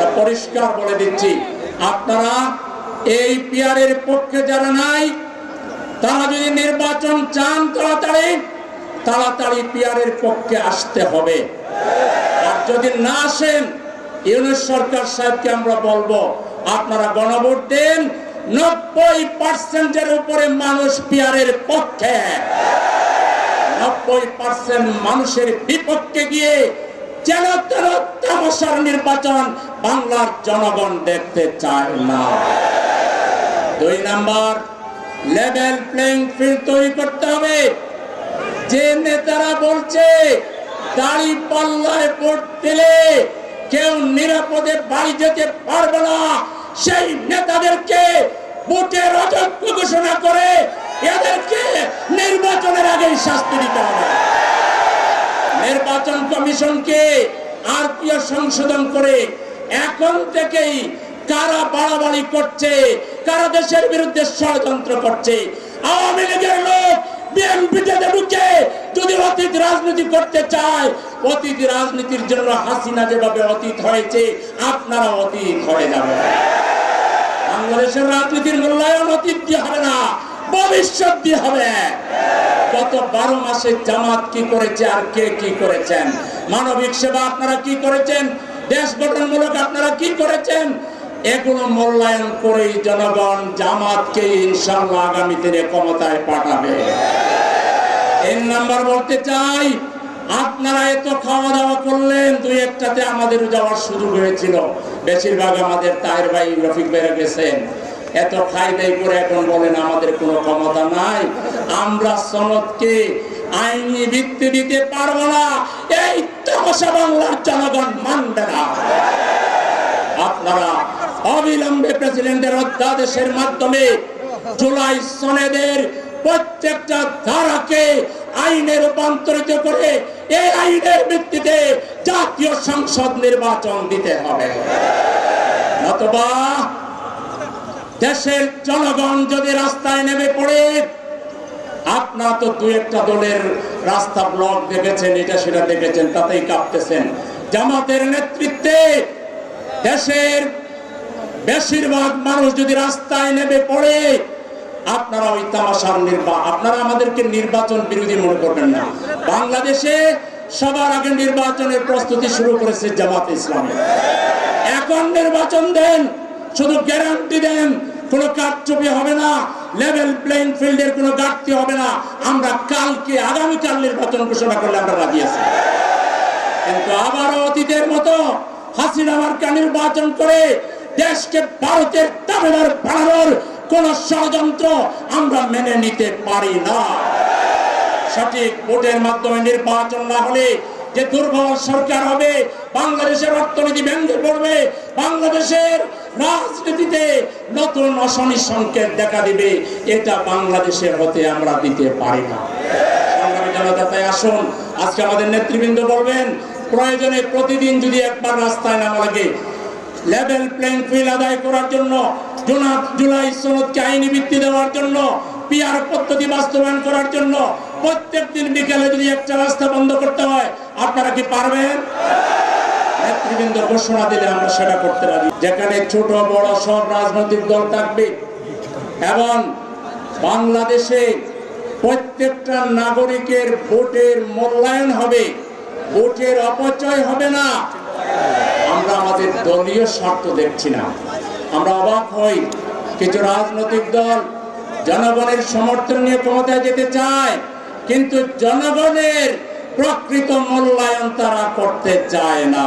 আমরা পরিষ্কার বলে দিচ্ছি। আপনারা এই পিয়ারের পক্ষে যারা নাই, তারা যদি নির্বাচন চান তাড়াতাড়ি তাড়াতাড়ি পিয়ারের পক্ষে আসতে হবে। আর যদি না আসেন ইউনিট সরকার সাহেবকে আমরা বলব, আপনারা গণভোট দেন, নব্বই পার্সেন্টের উপরে মানুষ পিয়ারের পক্ষে। নব্বই পার্সেন্ট মানুষের বিপক্ষে গিয়ে যেন তেন তামাশার নির্বাচন বাংলার জনগণ দেখতে চায় না। দুই নাম্বার লেভেল প্লেইং ফিল্ড তৈরি করতে হবে। যে নেতারা বলছে, দাড়ি পাল্লায় ভোট দিলে কেউ নিরাপদে বাড়ি যেতে পারবে না, সেই নেতাদেরকে ভোটের অযোগ্য ঘোষণা করে এদেরকে নির্বাচনের আগেই শাস্তি দিতে হবে। নির্বাচন কমিশনকে আরপিও সংশোধন করে এখন থেকেই কারা বাড়াবাড়ি করছে, কারা দেশের বিরুদ্ধে ষড়যন্ত্র করছে? আওয়ামী লীগের লোক যদি অতীত রাজনীতি করতে চায়, অতীত রাজনীতির জন্য হাসিনা যেভাবে অতীত হয়েছে আপনারা অতীত হয়ে যাবে বাংলাদেশের মূল্যায়ন অতীত হবে না, ভবিষ্যৎ হবে। গত বারো মাসে জামাত কি করেছে আর কে কি করেছেন? মানবিক সেবা আপনারা কি করেছেন? দেশ গঠনমূলক আপনারা কি করেছেন? এগুলো মূল্যায়ন করেই জনগণ জামাতকে ইনশাল্লাহ আগামী দিনে ক্ষমতায় পাঠাবে। তিন নাম্বার বলতে চাই, আপনারা এত খাওয়া দাওয়া করলেন, দুই একটাতে আমাদের যাওয়ার সুযোগ হয়েছিল। বেশিরভাগ আমাদের তাহের ভাই রফিক বেড়ে গেছেন। এত খাই দাই করে এখন বলেন আমাদের কোনো ক্ষমতা নাই। আমরা সনদকে আইনি ভিত্তি দিতে পারব না। এই তামাশা বাংলার জনগণ মানবে না। আপনারা অবিলম্বে প্রেসিডেন্টের অধ্যাদেশের মাধ্যমে জুলাই সনেদের প্রত্যেকটা ধারাকে আইনে রূপান্তরিত করে এই আইনের ভিত্তিতে জাতীয় সংসদ নির্বাচন দিতে হবে। নতবা দেশের জনগণ যদি রাস্তায় নেমে পড়ে আপনারা তো দু একটা দলের রাস্তা ব্লক দেখেছেন, এটা সেটা দেখেছেন, তাতেই কাঁপতেছেন। জামাতের নেতৃত্বে দেশের বেশিরভাগ মানুষ যদি রাস্তায় নেমে পড়ে, আপনারা ওই তামাশার নির্বাচন আপনারা আমাদেরকে নির্বাচন বিরোধী মনে করবেন না। বাংলাদেশে সবার আগে নির্বাচনের প্রস্তুতি শুরু করেছে জামাত ইসলাম। এখন নির্বাচন দেন, শুধু গ্যারান্টি দেন, কোনো কারচুপি হবে না। লেভেল প্লেইং ফিল্ডের কোনো ঘাটতি হবে না। আমরা কালকে আগামীকাল নির্বাচন ঘোষণা করলে আমরা রাজি আছি। কিন্তু আবারও অতীতের মতো হাসিনা মার্কা নির্বাচন করে দেশকে ভারতের দাবিদার বাড়ানোর কোন ষড়যন্ত্র আমরা মেনে নিতে পারি না। সঠিক ভোটের মাধ্যমে নির্বাচন না হলে যে দুর্বল সরকার হবে, বাংলাদেশের অর্থনীতি ভেঙে পড়বে, বাংলাদেশের রাজনীতিতে নতুন অশনি সংকেত দেখা দিবে, এটা বাংলাদেশের হতে আমরা দিতে পারি না। জনতা, তাই আসুন, আজকে আমাদের নেতৃবৃন্দ বলবেন, প্রয়োজনে প্রতিদিন যদি একবার রাস্তায় নামা লাগে লেভেল প্লেইং ফিল্ড আদায় করার জন্য জুনা- জুলাই সনদকে আইনি ভিত্তি দেওয়ার জন্য পিআর পদ্ধতি বাস্তবায়ন করার জন্য প্রত্যেক দিন বিকেলে যদি একটা রাস্তা বন্ধ করতে হয়, আপনারা কি পারবেন? নেতৃবৃন্দ ঘোষণা দিলে আমরা সেটা করতে রাজি। যেখানে ছোট, বড় সব রাজনৈতিক দল থাকবে। এবং বাংলাদেশে প্রত্যেকটা নাগরিকের ভোটের মূল্যায়ন হবে, ভোটের অপচয় হবে না। আমরা আমাদের দলীয় স্বার্থ দেখছি না। আমরা অবাক হই, কিছু রাজনৈতিক দল জনগণের সমর্থন নিয়ে ক্ষমতায় যেতে চায়, কিন্তু জনগণের প্রকৃত মূল্যায়ন তারা করতে চায় না।